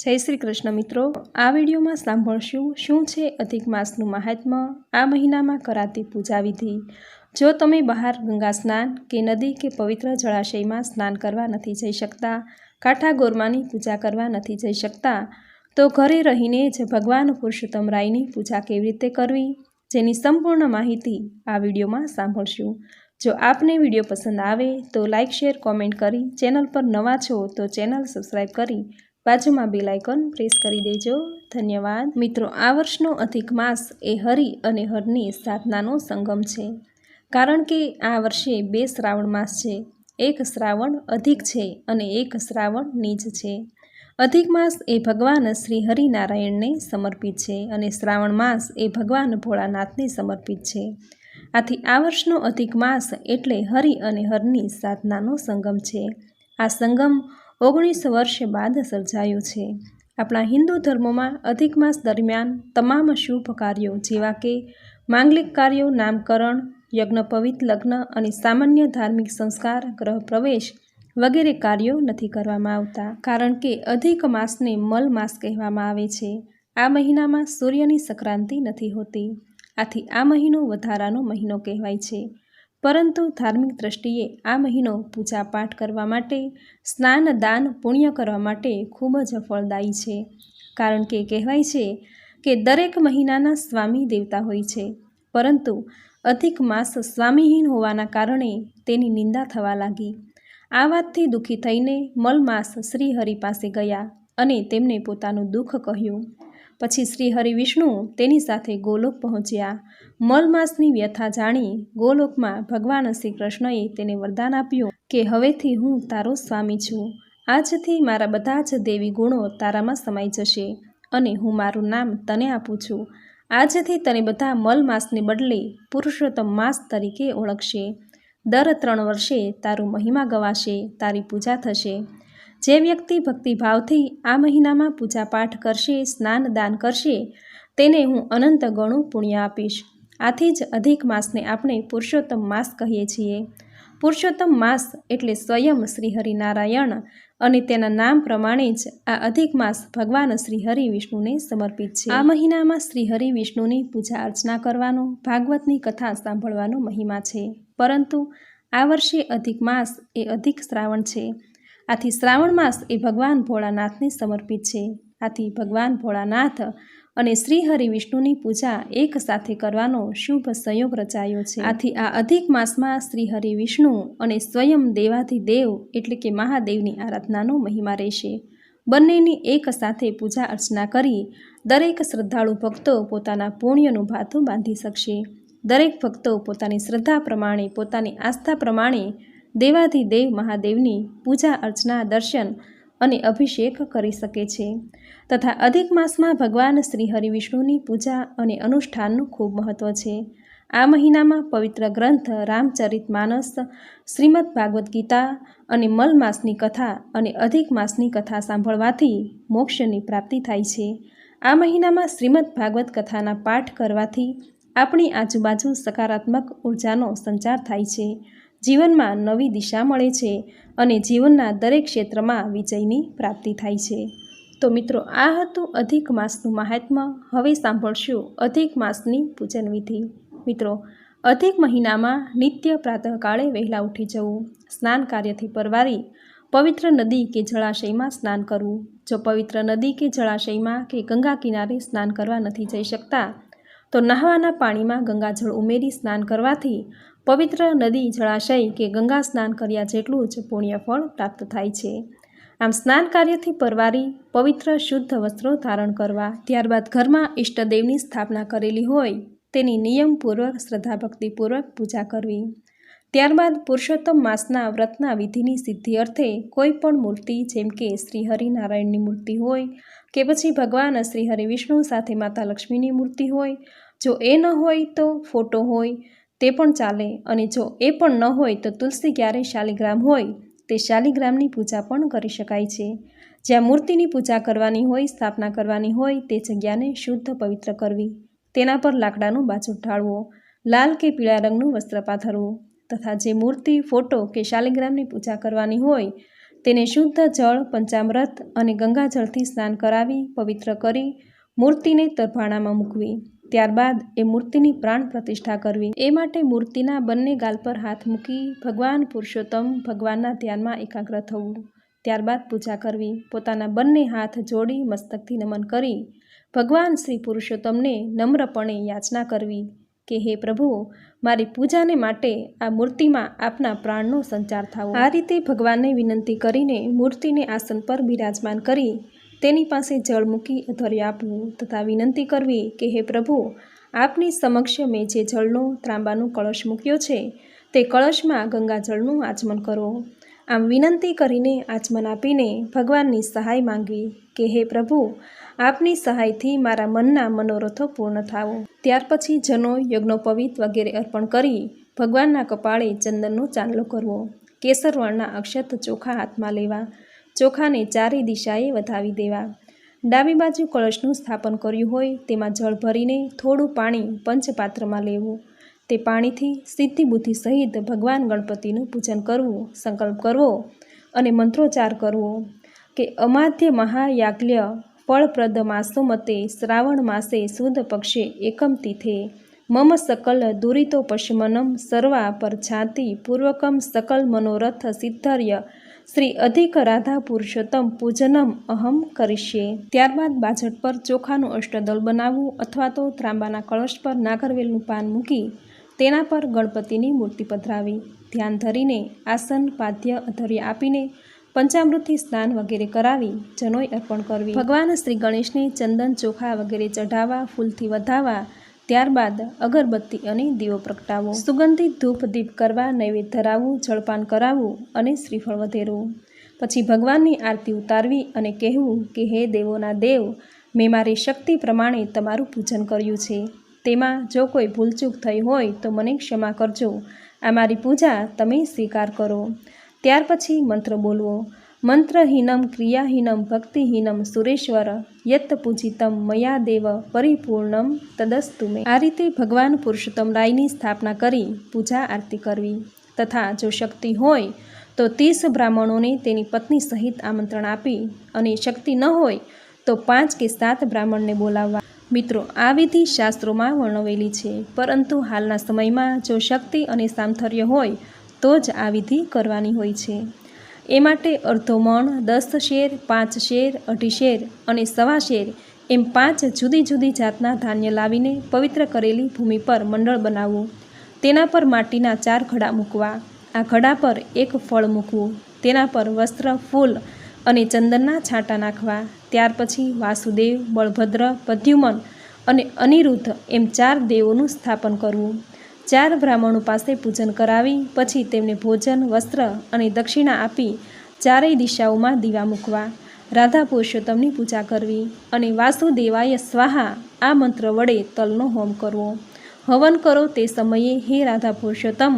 જય શ્રી કૃષ્ણ મિત્રો. આ વિડીયોમાં સાંભળશું શું છે અધિક માસનું મહાત્મ્ય આ મહિનામાં કરાતી પૂજા વિધિ. જો તમે બહાર ગંગા સ્નાન કે નદી કે પવિત્ર જળાશયમાં સ્નાન કરવા નથી જઈ શકતા, કાંઠા ગોરમાની પૂજા કરવા નથી જઈ શકતા, તો ઘરે રહીને જ ભગવાન પુરુષોત્તમ રાયની પૂજા કેવી રીતે કરવી? જેની સંપૂર્ણ માહિતી આ વિડીયોમાં સાંભળશું. જો આપને વીડિયો પસંદ આવે તો લાઇક શેર, કોમેન્ટ કરી ચેનલ પર નવા છો તો ચેનલ સબસ્ક્રાઈબ કરી બાજુમાં બેલ આઇકોન પ્રેસ કરી દેજો. ધન્યવાદ. મિત્રો, આ વર્ષનો અધિક માસ એ હરિ અને હરની સાધનાનો સંગમ છે. કારણ કે આ વર્ષે બે શ્રાવણ માસ છે. એક શ્રાવણ અધિક છે અને એક શ્રાવણ નીચ છે. અધિક માસ એ ભગવાન શ્રી હરિનારાયણને સમર્પિત છે અને શ્રાવણ માસ એ ભગવાન ભોળાનાથને સમર્પિત છે. આથી આ વર્ષનો અધિક માસ એટલે હરિ અને હરની સાધનાનો સંગમ છે. આ સંગમ ઓગણીસ વર્ષ બાદ સર્જાયો છે. આપણા હિન્દુ ધર્મોમાં અધિક માસ દરમિયાન તમામ શુભ કાર્યો જેવા કે માંગલિક કાર્યો, નામકરણ, યજ્ઞપવિત લગ્ન અને સામાન્ય ધાર્મિક સંસ્કાર, ગ્રહ પ્રવેશ વગેરે કાર્યો નથી કરવામાં આવતા, કારણ કે અધિક માસને મલ માસ કહેવામાં આવે છે. આ મહિનામાં સૂર્યની સંક્રાંતિ નથી હોતી. આથી આ મહિનો વધારાનો મહિનો કહેવાય છે. પરંતુ ધાર્મિક દ્રષ્ટિએ આ મહિનો પૂજા પાઠ કરવા માટે, સ્નાન, દાન, પુણ્ય કરવા માટે ખૂબ જ ફળદાયી છે. કારણ કે કહેવાય છે કે દરેક મહિનાના સ્વામી દેવતા હોય છે. પરંતુ અધિક માસ સ્વામીહીન હોવાના કારણે તેની નિંદા થવા લાગી. આ વાતથી દુઃખી થઈને મલમાસ શ્રીહરિ પાસે ગયા અને તેમને પોતાનું દુઃખ કહ્યું. પછી શ્રી હરિ વિષ્ણુ તેની સાથે ગોલોક પહોંચ્યા. મલમાસની વ્યથા જાણી ગોલોકમાં ભગવાન શ્રી કૃષ્ણએ તેને વરદાન આપ્યું કે હવેથી હું તારો સ્વામી છું. આજથી મારા બધા જ દેવી ગુણો તારામાં સમાઈ જશે અને હું મારું નામ તને આપું છું. આજથી તને બધા મલમાસને બદલે પુરુષોત્તમ માસ તરીકે ઓળખશે. દર ત્રણ વર્ષે તારું મહિમા ગવાશે, તારી પૂજા થશે. જે વ્યક્તિ ભક્તિભાવથી આ મહિનામાં પૂજાપાઠ કરશે સ્નાન દાન કરશે, તેને હું અનંત ગણું પુણ્ય આપીશ. આથી જ અધિક માસને આપણે પુરુષોત્તમ માસ કહીએ છીએ. પુરુષોત્તમ માસ એટલે સ્વયં શ્રી હરિનારાયણ અને તેના નામ પ્રમાણે જ આ અધિક માસ ભગવાન શ્રી હરિ વિષ્ણુને સમર્પિત છે. આ મહિનામાં શ્રી હરિ વિષ્ણુની પૂજા અર્ચના કરવાનો, ભાગવતની કથા સાંભળવાનો મહિમા છે. પરંતુ આ વર્ષે અધિક માસ એ અધિક શ્રાવણ છે. આથી શ્રાવણ માસ એ ભગવાન ભોળાનાથને સમર્પિત છે. આથી ભગવાન ભોળાનાથ અને શ્રી હરિ વિષ્ણુની પૂજા એક સાથે કરવાનો શુભ સંયોગ રચાયો છે. આથી આ અધિક માસમાં શ્રી હરિ વિષ્ણુ અને સ્વયં દેવાધિદેવ એટલે કે મહાદેવની આરાધનાનો મહિમા રહેશે. બંનેની એક સાથે પૂજા અર્ચના કરી દરેક શ્રદ્ધાળુ ભક્તો પોતાના પુણ્યનું ભાથું બાંધી શકશે. દરેક ભક્તો પોતાની શ્રદ્ધા પ્રમાણે પોતાની આસ્થા પ્રમાણે દેવાધિદેવ મહાદેવની પૂજા, અર્ચના, દર્શન અને અભિષેક કરી શકે છે. તથા અધિક માસમાં ભગવાન શ્રી હરિવિષ્ણુની પૂજા અને અનુષ્ઠાનનું ખૂબ મહત્ત્વ છે. આ મહિનામાં પવિત્ર ગ્રંથ રામચરિત માનસ, શ્રીમદ ભાગવદ્ ગીતા અને મલ માસની કથા અને અધિક માસની કથા સાંભળવાથી મોક્ષની પ્રાપ્તિ થાય છે. આ મહિનામાં શ્રીમદ ભાગવત કથાના પાઠ કરવાથી આપણી આજુબાજુ સકારાત્મક ઉર્જાનો સંચાર થાય છે. જીવનમાં નવી દિશા મળે છે અને જીવનના દરેક ક્ષેત્રમાં વિજયની પ્રાપ્તિ થાય છે. તો મિત્રો, આ હતું અધિક માસનું મહાત્મ્ય હવે સાંભળશું અધિક માસની પૂજન વિધિ. મિત્રો, અધિક મહિનામાં નિત્ય પ્રાતઃકાળે વહેલા ઉઠી જવું, સ્નાન કાર્યથી પરવારી, પવિત્ર નદી કે જળાશયમાં સ્નાન કરવું. જો પવિત્ર નદી કે જળાશયમાં કે ગંગા કિનારે સ્નાન કરવા નથી જઈ શકતા તો નહાવાના પાણીમાં ગંગાજળ ઉમેરી સ્નાન કરવાથી પવિત્ર નદી જળાશય કે ગંગા સ્નાન કર્યા જેટલું જ પુણ્યફળ પ્રાપ્ત થાય છે. આમ સ્નાન કાર્યથી પરવારી પવિત્ર શુદ્ધ વસ્ત્રો ધારણ કરવા, ત્યારબાદ ઘરમાં ઈષ્ટદેવની સ્થાપના કરેલી હોય તેની નિયમપૂર્વક, શ્રદ્ધાભક્તિપૂર્વક પૂજા કરવી. ત્યારબાદ પુરુષોત્તમ માસના વ્રતના વિધિની સિદ્ધિ અર્થે કોઈ પણ મૂર્તિ, જેમ કે શ્રી હરિનારાયણની મૂર્તિ હોય કે પછી ભગવાન શ્રી હરિ વિષ્ણુ સાથે માતા લક્ષ્મીની મૂર્તિ હોય, જો એ ન હોય તો ફોટો હોય, તે પણ ચાલે અને જો એ પણ ન હોય તો તુલસી ક્યારે શાલિગ્રામ હોય, તે શાલિગ્રામની પૂજા પણ કરી શકાય છે. જ્યાં મૂર્તિની પૂજા કરવાની હોય, સ્થાપના કરવાની હોય, તે જગ્યાને શુદ્ધ પવિત્ર કરવી. તેના પર લાકડાનું બાજુ ઢાળવો, લાલ કે પીળા રંગનું વસ્ત્ર પાથરવું. તથા જે મૂર્તિ, ફોટો કે શાલિગ્રામની પૂજા કરવાની હોય, તેને શુદ્ધ જળ, પંચામૃત અને ગંગાજળથી સ્નાન કરાવી, પવિત્ર કરી, મૂર્તિને તરભાણામાં મૂકવી. ત્યારબાદ એ મૂર્તિની પ્રાણ પ્રતિષ્ઠા કરવી. એ માટે મૂર્તિના બંને ગાલ પર હાથ મૂકી ભગવાન પુરુષોત્તમ ભગવાનના ધ્યાનમાં એકાગ્ર થવું. ત્યારબાદ પૂજા કરવી. પોતાના બંને હાથ જોડી મસ્તકથી નમન કરી ભગવાન શ્રી પુરુષોત્તમને નમ્રપણે યાચના કરવી. કે હે પ્રભુ, મારી પૂજાને માટે આ મૂર્તિમાં આપના પ્રાણનો સંચાર થાવો. આ રીતે ભગવાનને વિનંતી કરીને મૂર્તિને આસન પર બિરાજમાન કરી તેની પાસે જળ મૂકી અધર્ય આપવું તથા વિનંતી કરવી કે હે પ્રભુ, આપની સમક્ષ મેં જે જળનો ત્રાંબાનો કળશ મૂક્યો છે, તે કળશમાં ગંગાજળનું આચમન કરો. આમ વિનંતી કરીને આચમન આપીને ભગવાનની સહાય માંગવી કે હે પ્રભુ, આપની સહાયથી મારા મનના મનોરથો પૂર્ણ થાવો. ત્યાર પછી જનો, યજ્ઞોપવિત વગેરે અર્પણ કરી ભગવાનના કપાળે ચંદનનો ચાંદલો કરવો. કેસરવર્ણના અક્ષત ચોખા હાથમાં લેવા, ચોખાને ચારે દિશાએ વધાવી દેવા. ડાબી બાજુ કળશનું સ્થાપન કર્યું હોય તેમાં જળ ભરીને થોડું પાણી પંચપાત્રમાં લેવું. તે પાણીથી સિદ્ધિ બુદ્ધિ સહિત ભગવાન ગણપતિનું પૂજન કરવું, સંકલ્પ કરવો અને મંત્રોચ્ચાર કરવો કે અમાધ્ય મહાયાજ્ઞ ફળપ્રદ માસો મતે શ્રાવણ માસે સુદ પક્ષે એકમ તીથે. મમ સકલ દુરિતો પશ્મનમ સર્વા પર છાતિ પૂર્વકમ સકલ મનોરથ સિદ્ધર્ય. શ્રી અધિક રાધા પુરુષોત્તમ પૂજનમ અહમ કરીશે ત્યારબાદ બાજટ પર ચોખાનું અષ્ટદળ બનાવવું અથવા તો ત્રાંબાના કળશ પર નાગરવેલનું પાન મૂકી તેના પર ગણપતિની મૂર્તિ પધરાવી, ધ્યાન ધરીને આસન, પાદ્ય, અધર્ય આપીને પંચામૃતથી સ્નાન વગેરે કરાવી જનોઈ અર્પણ કરવી. ભગવાન શ્રી ગણેશને ચંદન, ચોખા વગેરે ચઢાવવા, ફૂલથી વધાવવા, ત્યારબાદ અગરબત્તી અને દીવો પ્રગટાવો સુગંધિત ધૂપ દીપ કરવા, નૈવેદ્ય ધરાવવું, જળપાન કરાવવું અને શ્રીફળ વધેરવું. પછી ભગવાનની આરતી ઉતારવી અને કહેવું કે, હે દેવોના દેવ, મેં મારી શક્તિ પ્રમાણે તમારું પૂજન કર્યું છે. તેમાં જો કોઈ ભૂલચૂક થઈ હોય તો મને ક્ષમા કરજો. આ મારી પૂજા તમે સ્વીકાર કરો. ત્યાર પછી મંત્ર બોલવો. મંત્રહીનમ ક્રિયાહીનમ ભક્તિહીનમ સુરેશ્વર યત પૂજિતમ મયા દેવ પરિપૂર્ણમ તદસ્તુ મે. આ રીતે ભગવાન પુરુષોત્તમ રાયની સ્થાપના કરી પૂજા આરતી કરવી. તથા જો શક્તિ હોય તો ત્રીસ બ્રાહ્મણોને તેની પત્ની સહિત આમંત્રણ આપી અને શક્તિ ન હોય તો પાંચ કે સાત બ્રાહ્મણને બોલાવવા. મિત્રો, આ વિધિ શાસ્ત્રોમાં વર્ણવેલી છે. પરંતુ હાલના સમયમાં જો શક્તિ અને સામથર્ય હોય, તો જ આ વિધિ કરવાની હોય છે. એ માટે અડધો મણ, દસ શેર, પાંચ શેર, અઢી શેર અને સવા શેર એમ પાંચ જુદી જુદી જાતના ધાન્ય લાવીને પવિત્ર કરેલી ભૂમિ પર મંડળ બનાવવું તેના પર માટીના ચાર ઘડા મૂકવા. આ ઘડા પર એક ફળ મૂકવું. તેના પર વસ્ત્ર, ફૂલ અને ચંદનના છાંટા નાખવા. ત્યાર પછી વાસુદેવ, બળભદ્ર પદ્યુમન અને અનિરુદ્ધ એમ ચાર દેવોનું સ્થાપન કરવું. ચાર બ્રાહ્મણો પાસે પૂજન કરાવી, પછી તેમને ભોજન, વસ્ત્ર અને દક્ષિણા આપી ચારેય દિશાઓમાં દીવા મૂકવા. રાધા પુરુષોત્તમની પૂજા કરવી અને વાસુદેવાય સ્વાહા આ મંત્ર વડે તલનો હોમ કરવો. હવન કરો તે સમયે હે રાધા પુરુષોત્તમ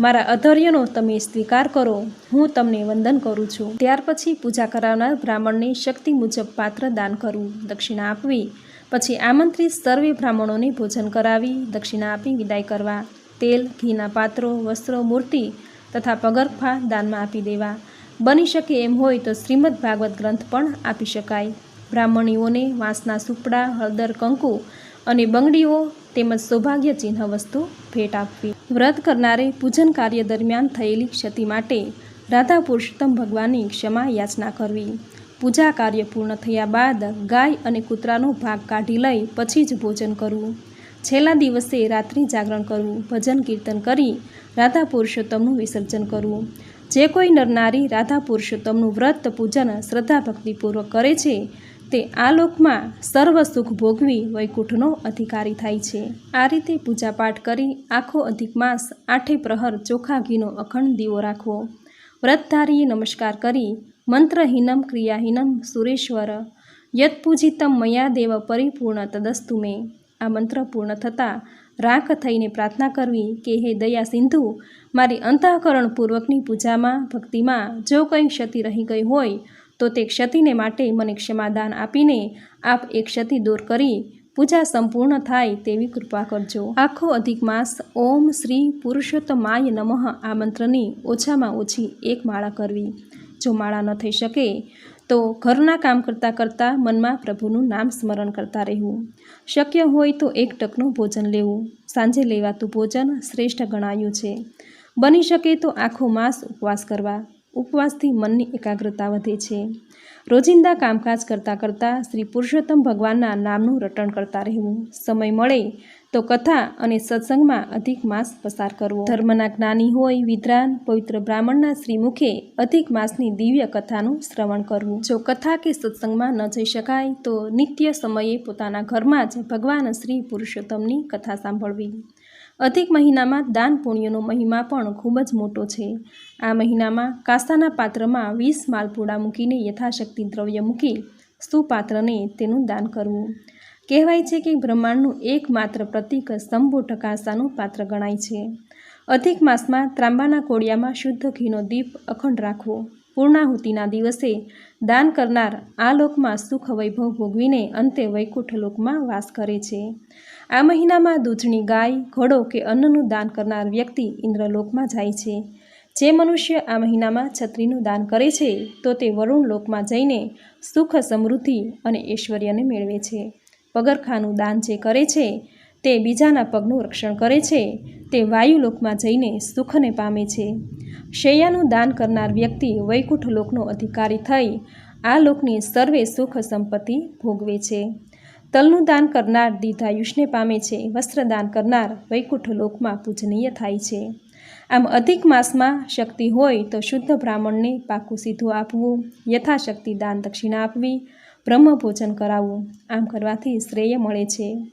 મારા અધર્યનો તમે સ્વીકાર કરો, હું તમને વંદન કરું છું. ત્યાર પછી પૂજા કરાવનાર બ્રાહ્મણને શક્તિ મુજબ પાત્ર દાન કરવું દક્ષિણા આપવી. પછી આમંત્રિત સર્વે બ્રાહ્મણોને ભોજન કરાવી, દક્ષિણા આપી વિદાય કરવા. તેલ, ઘીના પાત્રો, વસ્ત્રો, મૂર્તિ તથા પગરખા દાનમાં આપી દેવા. બની શકે એમ હોય તો શ્રીમદ ભાગવત ગ્રંથ પણ આપી શકાય. બ્રાહ્મણીઓને વાંસના સુપડા, હળદર, કંકુ અને બંગડીઓ તેમજ સૌભાગ્ય ચિહ્ન વસ્તુ ભેટ આપવી. વ્રત કરનારે પૂજન કાર્ય દરમિયાન થયેલી ક્ષતિ માટે રાધા પુરુષોત્તમ ભગવાનની ક્ષમા યાચના કરવી. પૂજા કાર્ય પૂર્ણ થયા બાદ ગાય અને કૂતરાનો ભાગ કાઢી લઈ પછી જ ભોજન કરવું. છેલ્લા દિવસે રાત્રિ જાગરણ કરવું, ભજન કીર્તન કરી રાધા પુરુષોત્તમનું વિસર્જન કરવું. જે કોઈ નરનારી રાધા પુરુષોત્તમનું વ્રત પૂજન શ્રદ્ધા ભક્તિપૂર્વક કરે છે તે આ લોકમાં સર્વ સુખ ભોગવી વૈકુંઠનો અધિકારી થાય છે. આ રીતે પૂજાપાઠ કરી આખો અધિક માસ આઠે પ્રહર ચોખા ઘીનો અખંડ દીવો રાખવો. વ્રતધારીએ નમસ્કાર કરી, મંત્રહીનમ ક્રિયાહીનમ સુરેશ્વર યત્પૂજિતમ મયા દેવ પરિપૂર્ણ તદસ્તુ મે. આ મંત્ર પૂર્ણ થતાં રાખ થઈને પ્રાર્થના કરવી કે હે દયા સિંધુ, મારી અંતઃકરણપૂર્વકની પૂજામાં, ભક્તિમાં જો કંઈ ક્ષતિ રહી ગઈ હોય તો તે ક્ષતિને માટે મને ક્ષમાદાન આપીને આપ એ ક્ષતિ દૂર કરી, પૂજા સંપૂર્ણ થાય તેવી કૃપા કરજો. આખો અધિક માસ ઓમ શ્રી પુરુષોત્તમાય નમઃ આ મંત્રની ઓછામાં ઓછી એક માળા કરવી. જો માળા ન થઈ શકે, તો ઘરના કામ કરતાં કરતાં મનમાં પ્રભુનું નામ સ્મરણ કરતા રહેવું. શક્ય હોય તો એક ટકનું ભોજન લેવું. સાંજે લેવાતું ભોજન શ્રેષ્ઠ ગણાયું છે. બની શકે તો આખો માસ ઉપવાસ કરવા. ઉપવાસથી મનની એકાગ્રતા વધે છે. રોજિંદા કામકાજ કરતાં કરતાં શ્રી પુરુષોત્તમ ભગવાનના નામનું રટણ કરતા રહેવું. સમય મળે તો કથા અને સત્સંગમાં અધિક માસ પસાર કરવો. ધર્મના જ્ઞાની હોય, વિદ્વાન, પવિત્ર બ્રાહ્મણના શ્રીમુખે અધિક માસની દિવ્ય કથાનું શ્રવણ કરવું. જો કથા કે સત્સંગમાં ન જઈ શકાય, તો નિત્ય સમયે પોતાના ઘરમાં જ ભગવાન શ્રી પુરુષોત્તમની કથા સાંભળવી. અધિક મહિનામાં દાન પુણ્યનો મહિમા પણ ખૂબ જ મોટો છે. આ મહિનામાં કાસ્તાના પાત્રમાં વીસ માલપુડા મૂકીને યથાશક્તિ દ્રવ્ય મૂકી સ્તુપાત્રને તેનું દાન કરવું. કહેવાય છે કે બ્રહ્માંડનું એકમાત્ર પ્રતીક શંભુ ટકાસાનું પાત્ર ગણાય છે. અધિક માસમાં ત્રાંબાના કોડિયામાં શુદ્ધ ઘીનો દીપ અખંડ રાખવો. પૂર્ણાહુતિના દિવસે દાન કરનાર આ લોકમાં સુખ વૈભવ ભોગવીને અંતે વૈકુંઠ લોકમાં વાસ કરે છે. આ મહિનામાં દૂધની ગાય, ઘોડો કે અન્નનું દાન કરનાર વ્યક્તિ ઇન્દ્રલોકમાં જાય છે. જે મનુષ્ય આ મહિનામાં છત્રીનું દાન કરે છે, તો તે વરુણ લોકમાં જઈને સુખ સમૃદ્ધિ અને ઐશ્વર્યને મેળવે છે. પગરખાનું દાન જે કરે છે તે બીજાના પગનું રક્ષણ કરે છે. તે વાયુલોકમાં જઈને સુખને પામે છે. શૈયાનું દાન કરનાર વ્યક્તિ વૈકુંઠ લોકનો અધિકારી થઈ આ લોકની સર્વે સુખ સંપત્તિ ભોગવે છે. તલનું દાન કરનાર દીર્ઘાયુષ્ને પામે છે. વસ્ત્રદાન કરનાર વૈકુંઠ લોકમાં પૂજનીય થાય છે. આમ અધિક માસમાં શક્તિ હોય તો શુદ્ધ બ્રાહ્મણને પાકું સીધું આપવું, યથાશક્તિ દાન દક્ષિણા આપવી, બ્રહ્મ ભોજન કરાવવું, આમ કરવાથી શ્રેય મળે છે.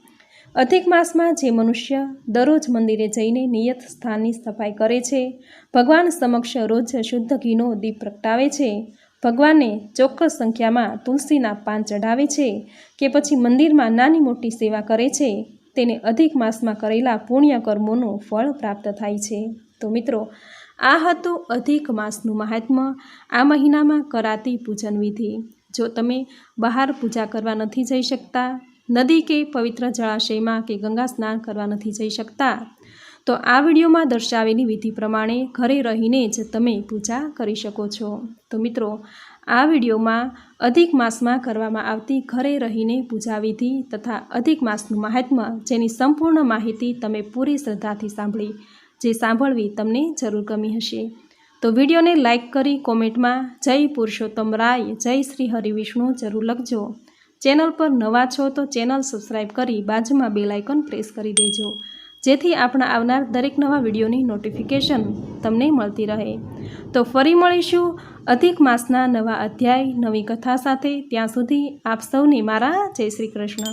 અધિક માસમાં જે મનુષ્ય દરરોજ મંદિરે જઈને નિયત સ્થાનની સફાઈ કરે છે, ભગવાન સમક્ષ રોજ શુદ્ધ ઘીનો દીપ પ્રગટાવે છે, ભગવાનને ચોક્કસ સંખ્યામાં તુલસીના પાન ચઢાવે છે કે પછી મંદિરમાં નાની મોટી સેવા કરે છે, તેને અધિક માસમાં કરેલા પુણ્ય કર્મોનું ફળ પ્રાપ્ત થાય છે. તો મિત્રો, આ હતું અધિક માસનું મહાત્મ્ય. આ મહિનામાં કરાતી પૂજન વિધિ જો તમે બહાર પૂજા કરવા નથી જઈ શકતા નદી કે પવિત્ર જળાશયમાં કે ગંગા સ્નાન કરવા નથી જઈ શકતા? તો આ વિડીયોમાં દર્શાવેલી વિધિ પ્રમાણે ઘરે રહીને જ તમે પૂજા કરી શકો છો. તો મિત્રો, આ વિડીયોમાં અધિક માસમાં કરવામાં આવતી ઘરે રહીને પૂજા વિધિ તથા અધિક માસનું મહાત્મ્ય જેની સંપૂર્ણ માહિતી તમે પૂરી શ્રદ્ધાથી સાંભળી, જે સાંભળવી તમને જરૂર ગમી હશે. તો વિડીયોને લાઇક કરી કોમેન્ટમાં જય પુરુષોત્તમ રાય, જય શ્રી હરિવિષ્ણુ જરૂર લખજો. ચેનલ પર નવા છો તો ચેનલ સબસ્ક્રાઈબ કરી બાજુમાં બેલ આઇકન પ્રેસ કરી દેજો. જેથી આપણા આવનાર દરેક નવા વિડીયોની નોટિફિકેશન તમને મળતી રહે. તો ફરી મળીશું અધિક માસના નવા અધ્યાય, નવી કથા સાથે. ત્યાં સુધી આપ સૌને મારા જય શ્રી કૃષ્ણ.